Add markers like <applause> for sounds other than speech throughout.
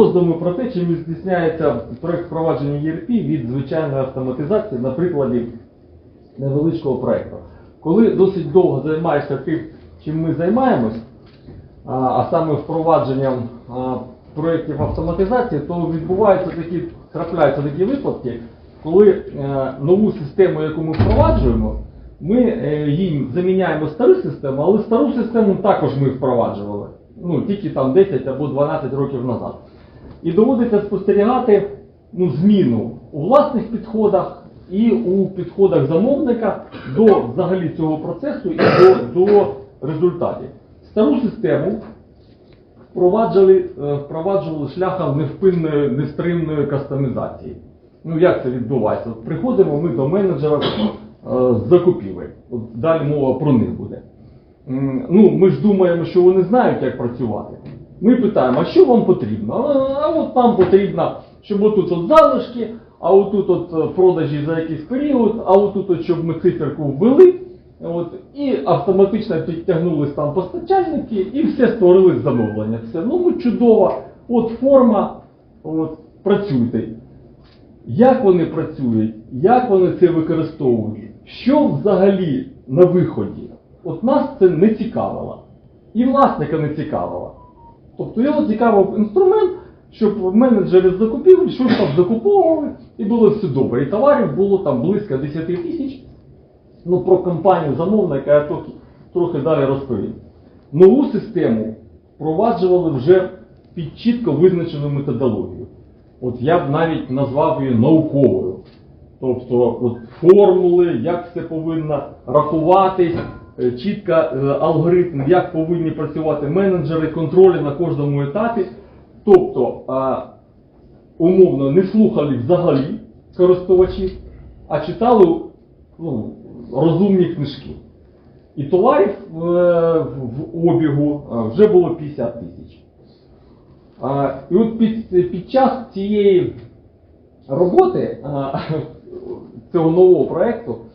роздуми про те, чим відрізняється проект впровадження ERP від звичайної автоматизації на прикладі невеличкого проекту. Коли досить довго займаєшся тим, чим ми займаємось, а, а саме впровадженням проєктів автоматизації, то відбуваються такі, трапляються такі випадки, коли е, нову систему, яку ми впроваджуємо, ми е, їм заміняємо стару систему, але стару систему також ми впроваджували. Ну, тільки там 10 або 12 років назад. І доводиться спостерігати ну, зміну у власних підходах і у підходах замовника до взагалі цього процесу і до, до результатів. Стару систему впроваджували, е, впроваджували шляхом невпинної, нестримної кастомізації. Ну як це відбувається? От приходимо ми до менеджера е, з закупівель. От далі мова про них буде. Ну, ми ж думаємо, що вони знають, як працювати. Ми питаємо, а що вам потрібно? А, от нам потрібно, щоб отут от залишки, а отут от е, продажі за якийсь період, а отут от, щоб ми циферку ввели. От, і автоматично підтягнулись там постачальники і все створили замовлення. Все, ну чудово, от форма, от, працюйте. Як вони працюють, як вони це використовують, що взагалі на виході? От нас це не цікавило. І власника не цікавило. Тобто його цікавив інструмент, щоб менеджери з закупівель щось там закуповували, і було все добре. І товарів було там близько 10 тисяч. Ну, про компанію замовника я трохи, трохи далі розповім. Нову систему впроваджували вже під чітко визначену методологію. От я б навіть назвав її науковою. Тобто от формули, як все повинно рахуватись, чітко е, алгоритм, як повинні працювати менеджери, контролі на кожному етапі. Тобто, умовно, не слухали взагалі користувачів, а читали ну, розумні книжки. І товарів е, в обігу е, вже було 50 тисяч. І от під, під час цієї роботи цього нового проєкту е,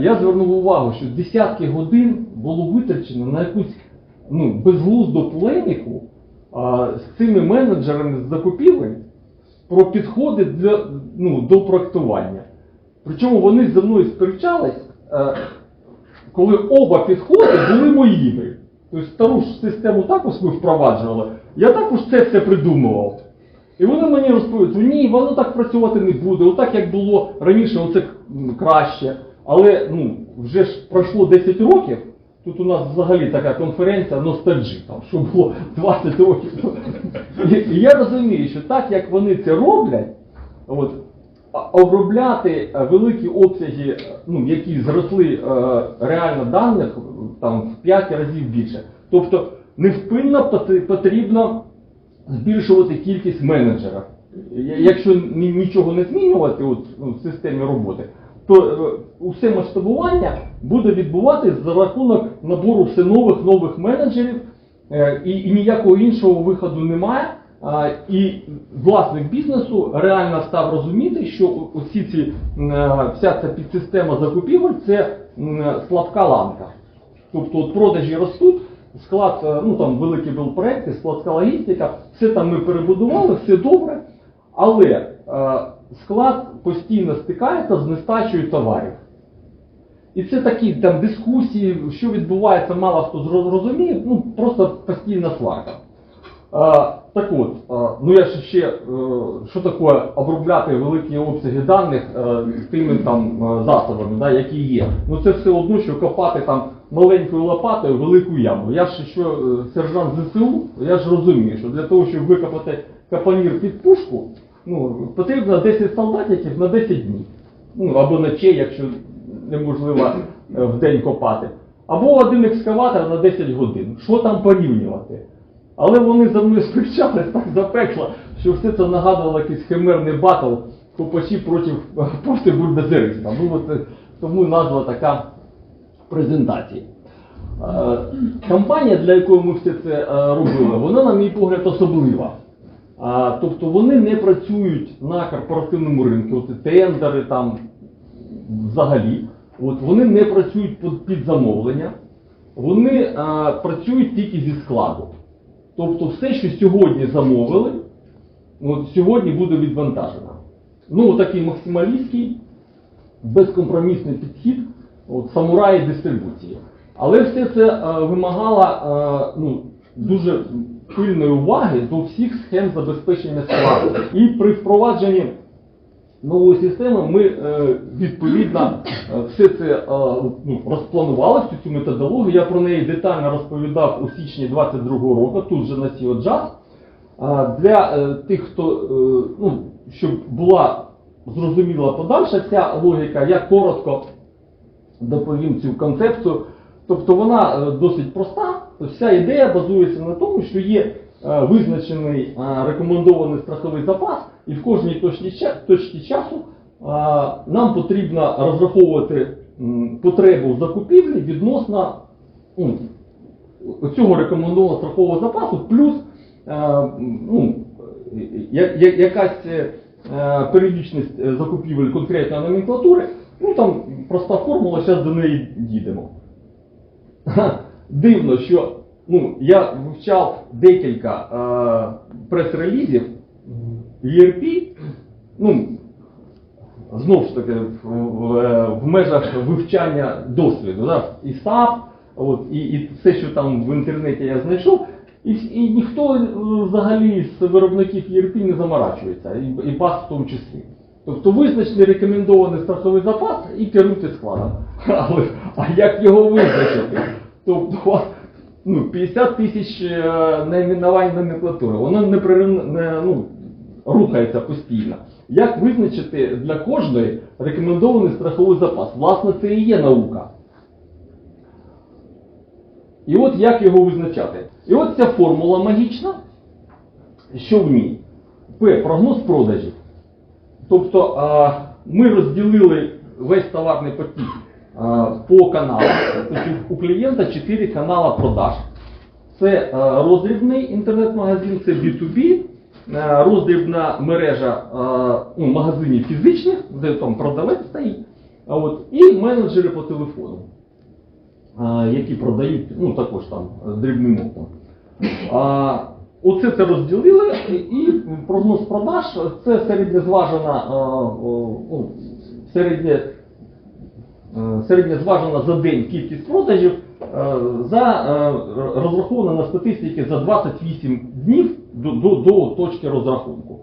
я звернув увагу, що десятки годин було витрачено на якусь ну, безглузду полеміку з цими менеджерами з закупівель про підходи для, ну, до проектування. Причому вони зі мною сперечались, е, коли оба підходи були моїми. Тобто стару ж систему також ми впроваджували, я також це все придумував. І вони мені розповідають, ні, воно так працювати не буде, отак як було раніше, оце краще. Але ну, вже ж пройшло 10 років, тут у нас взагалі така конференція ностальжі, там, що було 20 років. І, я розумію, що так як вони це роблять, от, обробляти е, великі обсяги, е, ну, які зросли е, реально даних, там в 5 разів більше. Тобто невпинно потрібно збільшувати кількість менеджерів. Якщо нічого не змінювати от, ну, в системі роботи, усе масштабування буде відбуватись за рахунок набору все нових нових менеджерів, е, і, і ніякого іншого виходу немає. І власник бізнесу реально став розуміти, що усі ці е, вся ця підсистема закупівель це слабка ланка. Тобто от продажі ростуть, склад, е, ну там великі були проекти, складська логістика, все там ми перебудували, все добре, але е, склад постійно стикається з нестачею товарів. І це такі там дискусії, що відбувається, мало хто зро- розуміє, ну просто постійна сварка. Так от, ну я ще, е, що таке обробляти великі обсяги даних е, тими там е, засобами, да, які є. Ну це все одно, що копати там маленькою лопатою велику яму. Я ж що сержант ЗСУ, я ж розумію, що для того, щоб викопати капонір під пушку, ну, потрібно 10 солдатиків на 10 днів. Ну, або ночей, якщо неможливо е, в день копати. Або один екскаватор на 10 годин. Що там порівнювати? Але вони за мною сперечались так запекло, що все це нагадувало якийсь химерний батл копачі проти, проти бульдозериста. Ну, от, е, тому назва така презентації. Е, Компанія, для якої ми все це робили, вона, на мій погляд, особлива. А, тобто вони не працюють на корпоративному ринку, от тендери там взагалі. От, вони не працюють під, під замовлення, вони а, працюють тільки зі складу. Тобто все, що сьогодні замовили, от, сьогодні буде відвантажена. Ну, такий максималістський, безкомпромісний підхід от, самураї дистрибуції. Але все це е, вимагало е, ну, дуже пильної уваги до всіх схем забезпечення складу. І при впровадженні нової системи ми е, відповідно е, все це е, ну, розпланували, всю цю методологію. Я про неї детально розповідав у січні 22-го року, тут же на сіо джаз. Для тих, хто ну, щоб була зрозуміла подальша ця логіка, я коротко доповім цю концепцію. Тобто вона досить проста. Вся ідея базується на тому, що є е, визначений е, рекомендований страховий запас, і в кожній точці, часу е, нам потрібно розраховувати потребу в закупівлі відносно ну, цього рекомендованого страхового запасу, плюс ну, якась періодичність закупівель конкретної номенклатури. Ну там проста формула, зараз до неї дійдемо. Дивно, що ну, я вивчав декілька е, прес-релізів ERP, ну, знову ж таки, в, в, в межах вивчання досвіду, да? і САП, от, і, і все, що там в інтернеті я знайшов, і, і ніхто е, взагалі з виробників ERP не заморачується, і, і БАС в тому числі. Тобто визначений рекомендований страховий запас і керуйте складом. <laughs> Але, а як його визначити? Тобто ну, 50 тисяч е, найменувань номенклатури, воно не, ну, рухається постійно. Як визначити для кожної рекомендований страховий запас? Власне, це і є наука. І от як його визначати? І от ця формула магічна, що в ній? П. Прогноз продажів. Тобто ми розділили весь товарний потік по каналам. Тобто у клієнта 4 канали продаж. Це роздрібний інтернет-магазин, це B2B, роздрібна мережа ну, магазинів фізичних, де там продавець стоїть, от, і менеджери по телефону, які продають ну, також там дрібним оптом. А, Оце це розділили, і- прогноз продаж це середньозважена, ну, середнє, е, середньозважена за день кількість продажів, е, за, е, розрахована на статистики за 28 днів до, до, до точки розрахунку.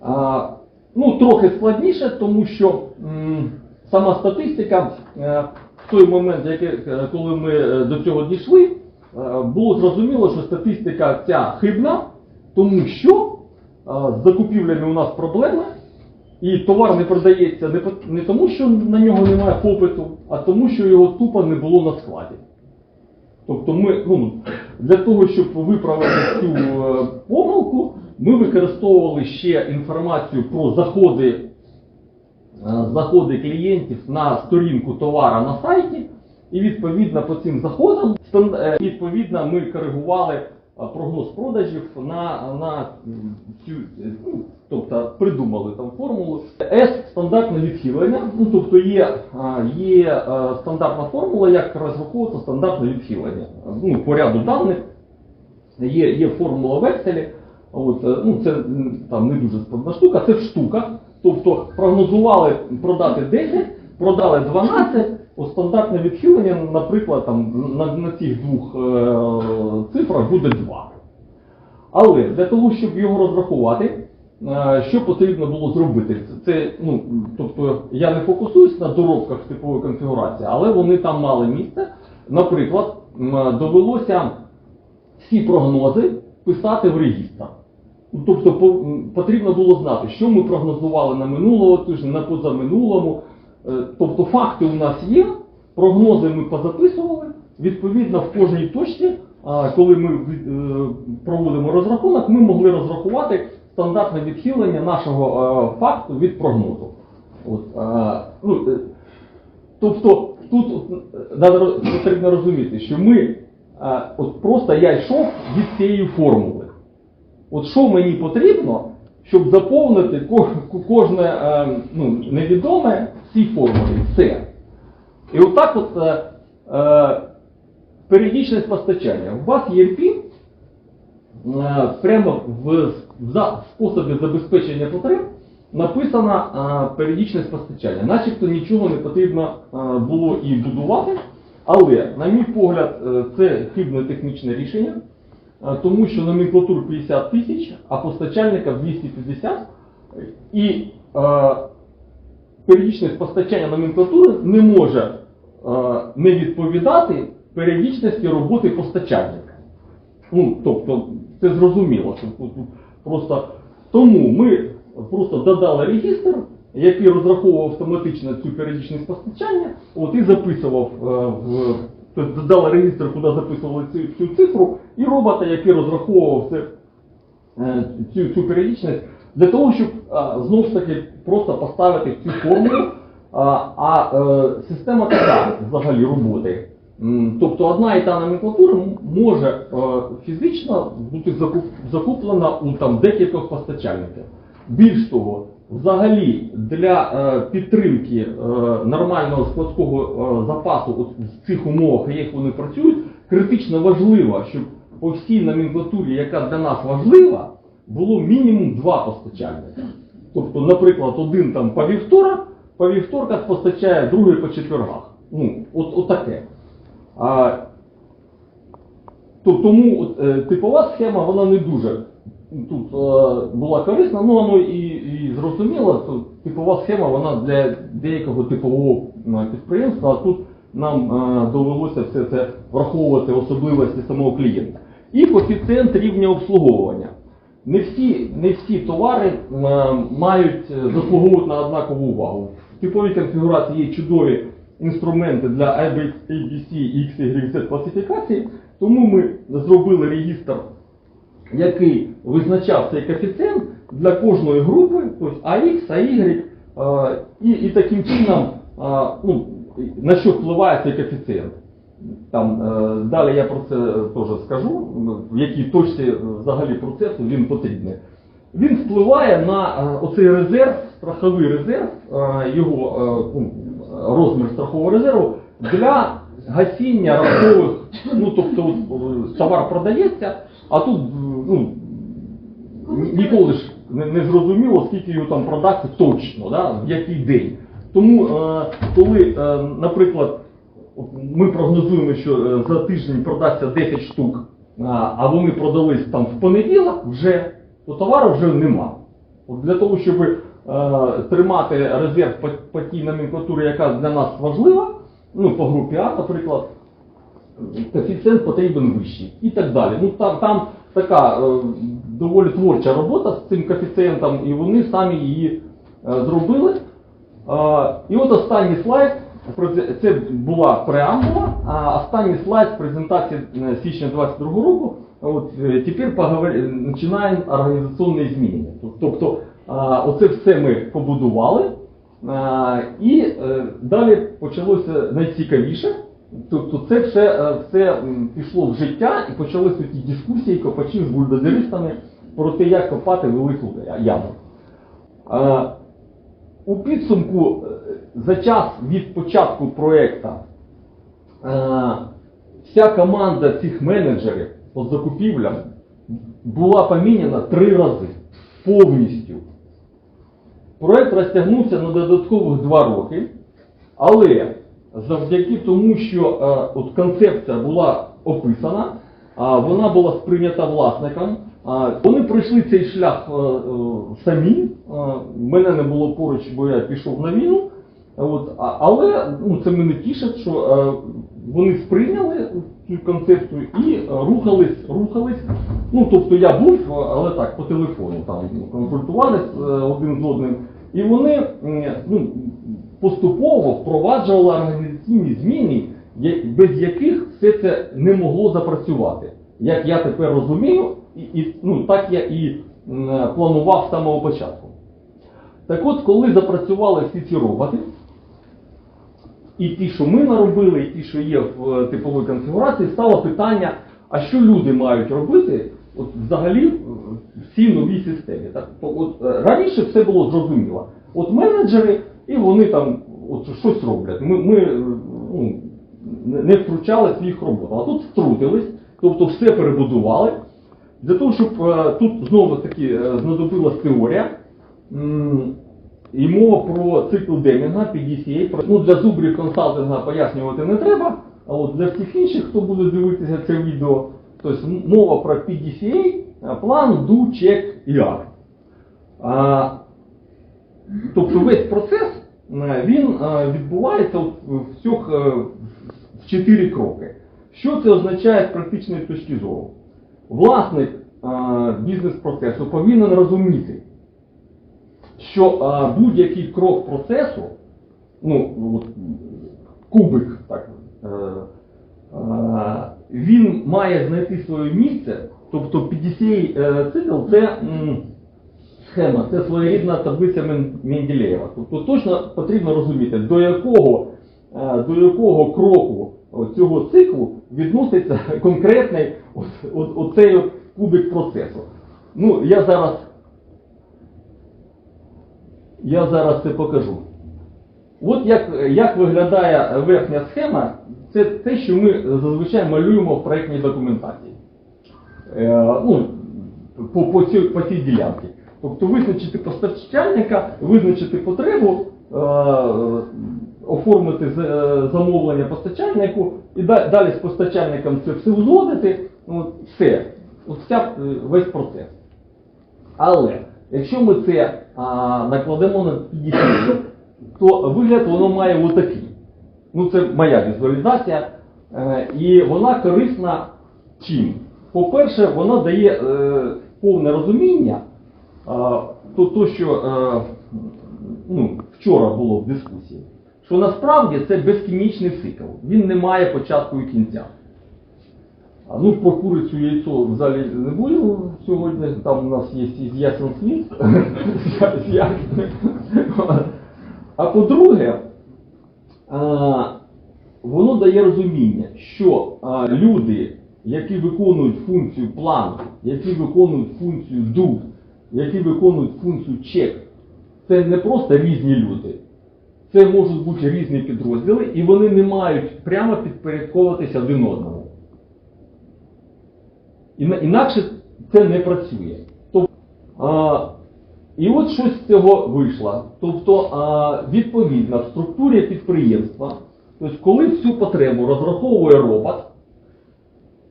А, ну, трохи складніше, тому що м, сама статистика е, в той момент, який, е, коли ми е, до цього дійшли, е, було зрозуміло, що статистика ця хибна, тому що е, з закупівлями у нас проблеми, і товар не продається не, не тому, що на нього немає попиту, а тому, що його тупо не було на складі. Тобто ми ну, для того, щоб виправити цю е, помилку, ми використовували ще інформацію про заходи, е, заходи клієнтів на сторінку товара на сайті, і відповідно по цим заходам е, відповідно ми коригували прогноз продажів на, на цю, е, ну, тобто придумали там формулу. S стандартне відхилення, ну тобто є, є е, стандартна формула, як розраховувати стандартне відхилення. Ну, по ряду даних є, є формула в Excel, от, е, ну, це там не дуже складна штука, це в штуках. Тобто прогнозували продати 10, продали 12, от стандартне відхилення, наприклад, там, на, на цих двох е, цифрах буде 2. Але для того, щоб його розрахувати, е, що потрібно було зробити? Це, ну, тобто, я не фокусуюсь на доробках типової конфігурації, але вони там мали місце. Наприклад, довелося всі прогнози писати в регістр. Тобто потрібно було знати, що ми прогнозували на минулого тижня, на позаминулому. Е, Тобто факти у нас є, прогнози ми позаписували. Відповідно, в кожній точці, коли ми е, проводимо розрахунок, ми могли розрахувати стандартне відхилення нашого е, факту від прогнозу. От, ну, Тобто тут потрібно розуміти, що ми, от просто я йшов від цієї формули. От що мені потрібно, щоб заповнити ко- ко- кожне ну, невідоме цій формулі. Все. І отак от е, е, періодичність постачання. У вас ERP е, прямо в, за способі забезпечення потреб написано а, періодичне спостачання. Начебто нічого не потрібно а, було і будувати, але, на мій погляд, е, це хибне технічне рішення, а, тому що номенклатур 50 тисяч, а постачальника 250. І е, періодичне постачання номенклатури не може е, не відповідати періодичності роботи постачальника. Ну, тобто, це зрозуміло. Просто тому ми просто додали регістр, який розраховував автоматично цю періодичність постачання, от і записував е, в тобто додали регістр, куди записували цю, цю цифру, і робота, який розраховував е, цю, цю періодичність, для того, щоб знову ж таки просто поставити цю формулу. А, е, система така взагалі роботи. Тобто одна і та номенклатура може е, фізично бути закуплена у там, декількох постачальників. Більш того, взагалі для е, підтримки нормального складського запасу от в цих умовах, яких вони працюють, критично важливо, щоб по всій номенклатурі, яка для нас важлива, було мінімум два постачальника. Тобто, наприклад, один там по вівторок, по вівторках постачає, другий по четвергах. Ну, от, от таке. А, то, тому от, е, типова схема, вона не дуже тут е, була корисна, ну воно і, і зрозуміло, то типова схема вона для деякого типового е, підприємства, а тут нам е, довелося все це враховувати особливості самого клієнта. І коефіцієнт рівня обслуговування. Не всі, не всі товари е, мають е, заслуговують на однакову увагу. В типовій конфігурації є чудові інструменти для ABC, X, Y, Z класифікації, тому ми зробили регістр, який визначав цей коефіцієнт для кожної групи, тобто AX, AY, е, і, і таким чином, ну, на що впливає цей коефіцієнт. Там, е, далі я про це теж скажу, в якій точці е, взагалі процесу він потрібний. Він впливає на е, оцей резерв, страховий резерв, його ну, розмір страхового резерву для гасіння раптових, ну тобто товар продається, а тут ну, ніколи ж не, зрозуміло, скільки його там продасться точно, да, в який день. Тому, коли, наприклад, ми прогнозуємо, що е, за тиждень продасться 10 штук, а, вони продались там в понеділок, вже, то товару вже нема. От для того, щоб е, тримати резерв по, по тій номенклатурі, яка для нас важлива, ну, по групі А, наприклад, коефіцієнт потрібен вищий і так далі. Ну там, там така е, доволі творча робота з цим коефіцієнтом, і вони самі її зробили. І от останній слайд, це була преамбула, а останній слайд з презентації е, січня 22 року. От, е, тепер починаємо організаційні зміни. Тобто, оце все ми побудували. І е, далі почалося найцікавіше. Тобто це все, все пішло в життя і почалися ті дискусії копачів з бульдозеристами про те, як копати велику яму. У підсумку е, за час від початку проєкту е, вся команда цих менеджерів по закупівлям була поміняна три рази повністю. Проект розтягнувся на додаткових два роки, але завдяки тому, що е, от концепція була описана, вона була сприйнята власником. Вони пройшли цей шлях е, е, самі. е, мене не було поруч, бо я пішов на війну. От, але ну, це мене тішить, що вони сприйняли цю концепцію і рухались, рухались. Ну, тобто я був, але так, по телефону там консультувались один з одним. І вони ну, поступово впроваджували організаційні зміни, без яких все це не могло запрацювати. Як я тепер розумію, і, і ну, так я і планував з самого початку. Так от, коли запрацювали всі ці роботи, і ті, що ми наробили, і ті, що є в е, типовій конфігурації, стало питання, а що люди мають робити от, взагалі е, в цій новій системі. Так? От, е, раніше все було зрозуміло. От менеджери, і вони там от, щось роблять. Ми, ми ну, не втручалися в їх роботу. А тут втрутились, тобто все перебудували. Для того, щоб е, тут знову таки е, знадобилась теорія, і мова про цикл Демінга, PDCA. Ну, для зубрів консалтинга пояснювати не треба, а от для всіх інших, хто буде дивитися це відео, тобто мова про PDCA, е, план, do, check і. А, тобто весь процес він відбувається в цих в чотири кроки. Що це означає з практичної точки зору? Власник е, бізнес-процесу повинен розуміти, що е, будь-який крок процесу, ну, кубик, так, е, він має знайти своє місце, тобто PDCA цикл це схема, це своєрідна таблиця Мен- Менделєєва. Тобто точно потрібно розуміти, до якого, до якого кроку цього циклу відноситься конкретний оцей от кубик процесу. Ну, я зараз, я зараз це покажу. От як, як виглядає верхня схема, це те, що ми зазвичай малюємо в проєктній документації. Е, ну, по, по, цій, по цій ділянці. Тобто визначити постачальника, визначити потребу, е, оформити е, замовлення постачальнику і далі з постачальником це все узгодити. От, все. Вся, е, весь процес. Але якщо ми це а, накладемо на 50, то вигляд воно має отакий. Ну, це моя візуалізація. Е, і вона корисна чим? По-перше, вона дає е, повне розуміння, е, то, то, що е, ну, вчора було в дискусії, що насправді це безкінечний цикл. Він не має початку і кінця. А, Ну, про курицю яйцо в залі не буду сьогодні. Там у нас є із ясен світ. <laughs> А по-друге, воно дає розуміння, що люди, які виконують функцію план, які виконують функцію do, які виконують функцію check, це не просто різні люди. Це можуть бути різні підрозділи, і вони не мають прямо підпорядковуватися один одному. Інакше це не працює. Тобто, а, і от щось з цього вийшло. Тобто, а, відповідно, в структурі підприємства, тобто, коли всю потребу розраховує робот,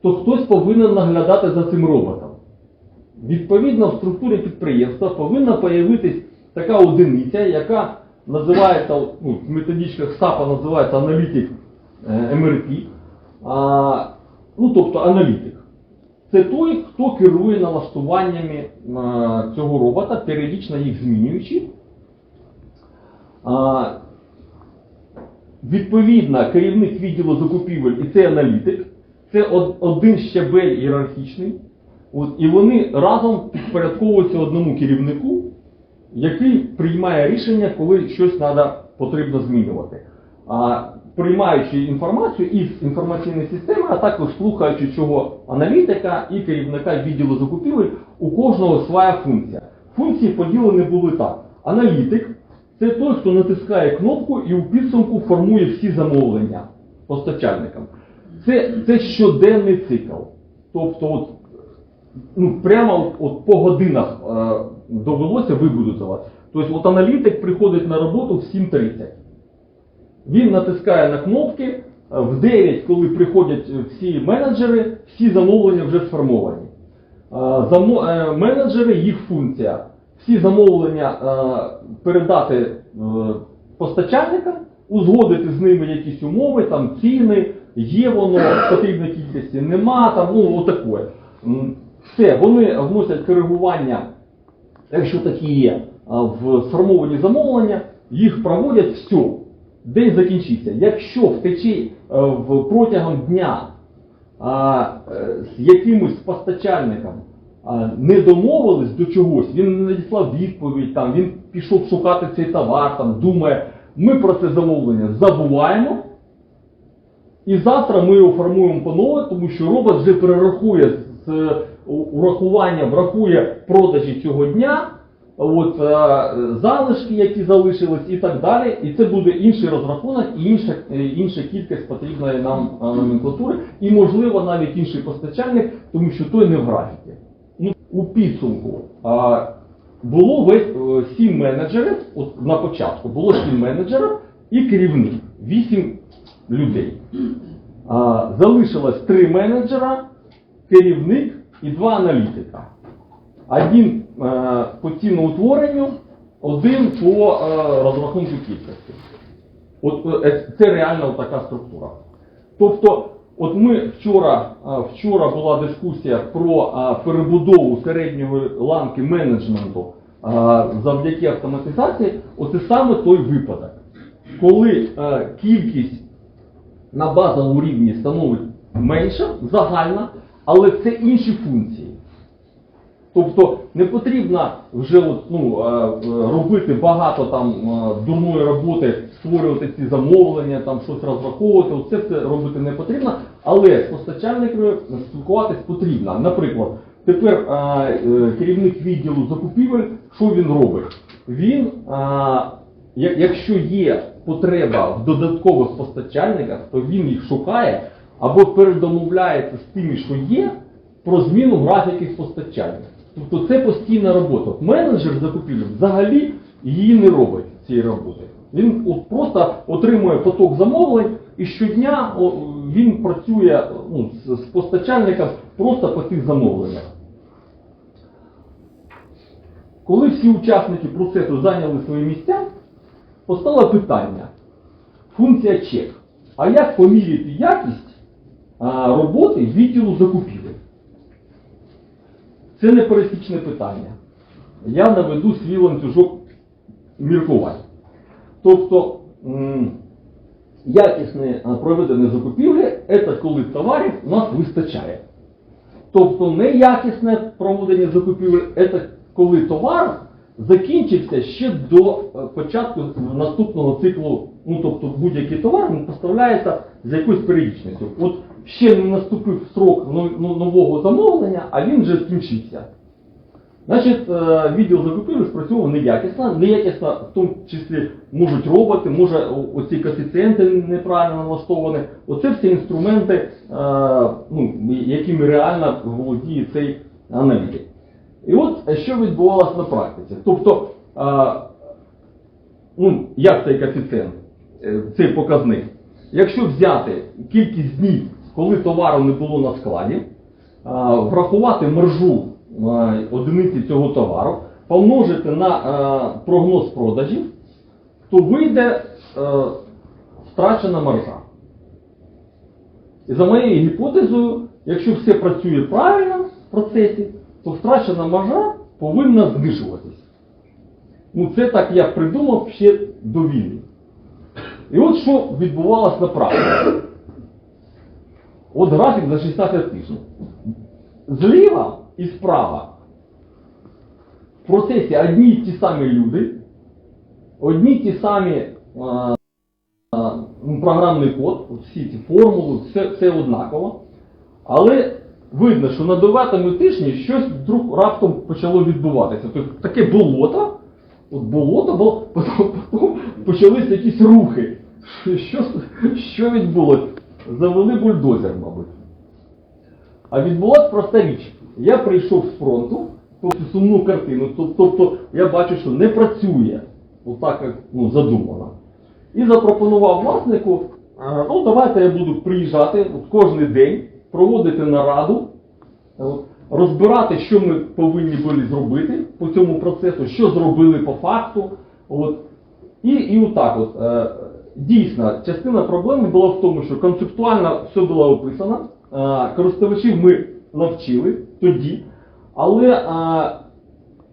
то хтось повинен наглядати за цим роботом. Відповідно, в структурі підприємства повинна появитись така одиниця, яка називається, ну, в методичках САПа називається аналітик е, МРП, а, ну, тобто аналітик. Це той, хто керує налаштуваннями е, цього робота, періодично їх змінюючи. А, Відповідно, керівник відділу закупівель і цей аналітик це од- один щабель ієрархічний. От, і вони разом підпорядковуються одному керівнику, який приймає рішення, коли щось треба, потрібно змінювати. А, приймаючи інформацію із інформаційної системи, а також слухаючи цього аналітика і керівника відділу закупівель, у кожного своя функція. Функції поділені були так. Аналітик це той, хто натискає кнопку і у підсумку формує всі замовлення постачальникам. Це, це щоденний цикл. Тобто, от, ну, прямо от, по годинах е, довелося вибудувати. Тобто, от аналітик приходить на роботу в 7.30. Він натискає на кнопки, е, в 9, коли приходять е, всі менеджери, всі замовлення вже сформовані. Е, е, Менеджери, їх функція. Всі замовлення е, передати е, постачальникам, узгодити з ними якісь умови, там ціни, є воно в потрібній кількості, нема, там, ну, отаке. Все, вони вносять коригування якщо такі є, в сформовані замовлення, їх проводять все. День закінчиться. Якщо втече е, протягом дня е, з якимось постачальником не домовились до чогось, він не надіслав відповідь, там, він пішов шукати цей товар, там, думає, ми про це замовлення забуваємо, і завтра ми його формуємо по нове, тому що робот вже перерахує з е, у- врахує продажі цього дня, от, е, залишки, які залишились і так далі. І це буде інший розрахунок і інша, е, інша кількість потрібної нам номенклатури, і можливо навіть інший постачальник, тому що той не в графіки. у підсумку було весь е, сім менеджерів, от на початку було сім менеджерів і керівник, вісім людей. А, залишилось три менеджера, керівник і два аналітика. Один е, по ціноутворенню, один по е, розрахунку кількості. От е, це реально така структура. Тобто, от ми вчора, вчора була дискусія про перебудову середньої ланки менеджменту завдяки автоматизації. Оце саме той випадок, коли кількість на базовому рівні становить менша, загальна, але це інші функції. Тобто не потрібно вже ну, е, робити багато там е, дурної роботи, створювати ці замовлення, там щось розраховувати. Оце все робити не потрібно, але з постачальниками спілкуватись потрібно. Наприклад, тепер е, керівник відділу закупівель, що він робить? Він, якщо є потреба в додаткових постачальниках, то він їх шукає або передомовляється з тими, що є, про зміну графіків постачання. Тобто це постійна робота. Менеджер закупівлі взагалі її не робить цієї роботи. Він от просто отримує поток замовлень і щодня він працює ну, з, постачальником просто по цих замовленнях. Коли всі учасники процесу зайняли свої місця, постало питання. Функція чек. А як поміряти якість роботи відділу закупівель? Це не пересічне питання. Я наведу свій ланцюжок міркувань. Тобто, якісне проведення закупівлі це коли товарів у нас вистачає. Тобто неякісне проведення закупівель це коли товар закінчився ще до е, початку наступного циклу. Ну тобто будь-який товар він поставляється з якоюсь періодичністю. От ще не наступив срок но- но- нового замовлення, а він вже скінчився. Значить, е, відділ закупівель спрацьовував неякісно. Неякісно в тому числі можуть роботи, може оці коефіцієнти неправильно налаштовані. Оце всі інструменти, е, ну, якими реально володіє цей аналітик. І от е, що відбувалося на практиці. Тобто, ну, як цей коефіцієнт, цей показник? Якщо взяти кількість днів, коли товару не було на складі, врахувати маржу е, одиниці цього товару, помножити на прогноз продажів, то вийде е, втрачена маржа. І за моєю гіпотезою, якщо все працює правильно в процесі, то втрачена маржа повинна знижуватись. Ну, це так я придумав ще до війни. І от що відбувалося на практиці. От графік за 16 тижнів. Зліва і справа в процесі одні й ті самі люди, одні й ті самі а, а, ну, програмний код, всі ці формули, все, все однаково. Але видно, що на дев'ятому тижні щось вдруг раптом почало відбуватися. Тобто таке болото, от болото, потім, <laughs> потім почалися якісь рухи. Що, що відбулося? Завели бульдозер, мабуть. А відбулася проста річ. Я прийшов з фронту, тобто сумну картину, тобто я бачу, що не працює отак, як ну, задумано. І запропонував власнику, ну давайте я буду приїжджати от, кожен день, проводити нараду, от, розбирати, що ми повинні були зробити по цьому процесу, що зробили по факту. От, і, і отак от. Дійсно, частина проблеми була в тому, що концептуально все було описано, користувачів ми навчили тоді, але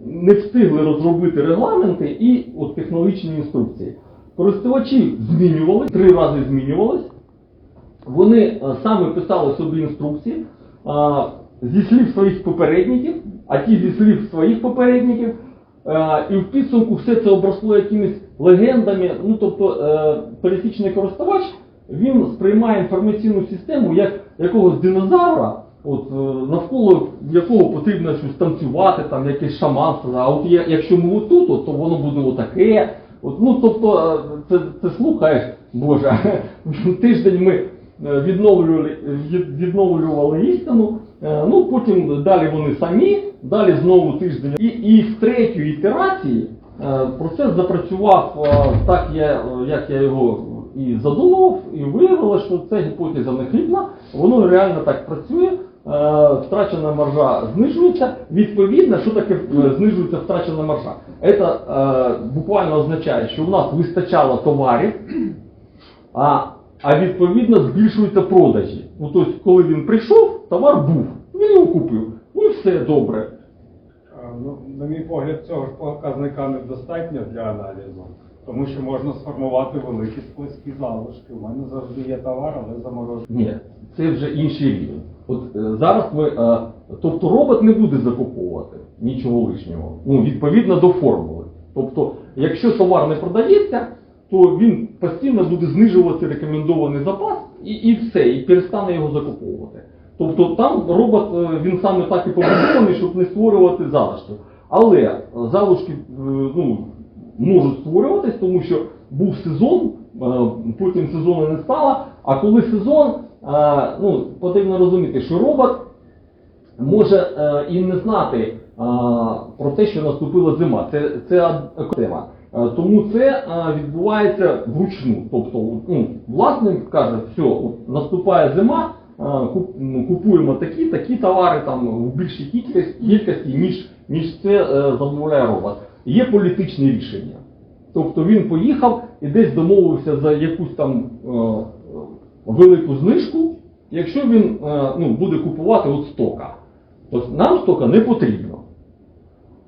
не встигли розробити регламенти і от технологічні інструкції. Користувачі змінювали, три рази змінювались, вони саме писали собі інструкції зі слів своїх попередників, а ті зі слів своїх попередників. І в підсумку все це обросло якимись легендами. Ну тобто е, пересічний користувач він сприймає інформаційну систему як якогось динозавра, от, е, навколо якого потрібно щось танцювати, там якесь шаманство. А от якщо ми отут, от, то воно буде отаке. От, ну тобто е, це, це слухаєш, Боже, <laughs> тиждень ми е, відновлювали, відновлювали істину, Ну, потім далі вони самі, далі знову тиждень. І, і в третій ітерації процес запрацював е, так, як я його і задумав, і виявилося, що ця гіпотеза не хибна, воно реально так працює. Е, Втрачена маржа знижується. Відповідно, що таке е, знижується втрачена маржа? Це е, буквально означає, що у нас вистачало товарів, а, а відповідно збільшуються продажі. Ну, тобто, коли він прийшов, товар був, він його купив. Ну і все добре. Ну, на мій погляд, цього ж показника недостатньо для аналізу, тому що можна сформувати великі складські залишки. У мене завжди є товар, але заморожений. Ні, це вже інший рівень. От е, зараз ми, е, тобто робот не буде закуповувати нічого лишнього, ну, відповідно до формули. Тобто, якщо товар не продається, то він постійно буде знижувати рекомендований запас і, і все, і перестане його закуповувати. Тобто там робот е, він саме так і побудований, щоб не створювати залишки. Але е, залишки е, ну, можуть створюватись, тому що був сезон, е, потім сезону не стало. А коли сезон, е, ну, потрібно розуміти, що робот може е, і не знати е, про те, що наступила зима. Це, це тема. Е, Тому це е, відбувається вручну. Тобто, ну, власник каже, все, наступає зима, е, купуємо такі, такі товари там в більшій кількості, ніж, ніж це е, замовляє робот. Є політичне рішення. Тобто він поїхав і десь домовився за якусь там е, велику знижку, якщо він е, ну, буде купувати от стока. Тобто нам стока не потрібно.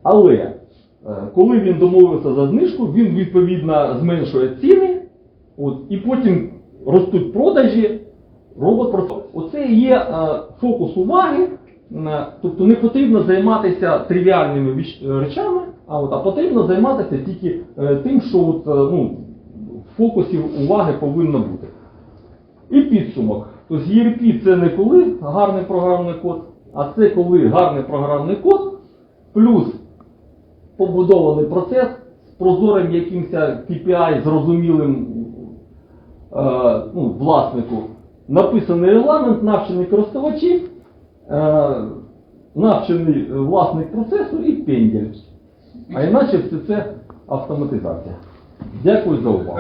Але коли він домовився за знижку, він відповідно зменшує ціни, от, і потім ростуть продажі, робот просто. Оце і є е, фокус уваги. Е, Тобто не потрібно займатися тривіальними віч- речами, а, от, а потрібно займатися тільки е, тим, що от, е, ну, в фокусі уваги повинно бути. І підсумок. Тобто ERP це не коли гарний програмний код, а це коли гарний програмний код, плюс побудований процес з прозорим якимось KPI, зрозумілим е, ну, власнику, написаний регламент, навчений користувачі, е, навчений е, власник процесу і пендель. А іначе все це автоматизація. Дякую за увагу.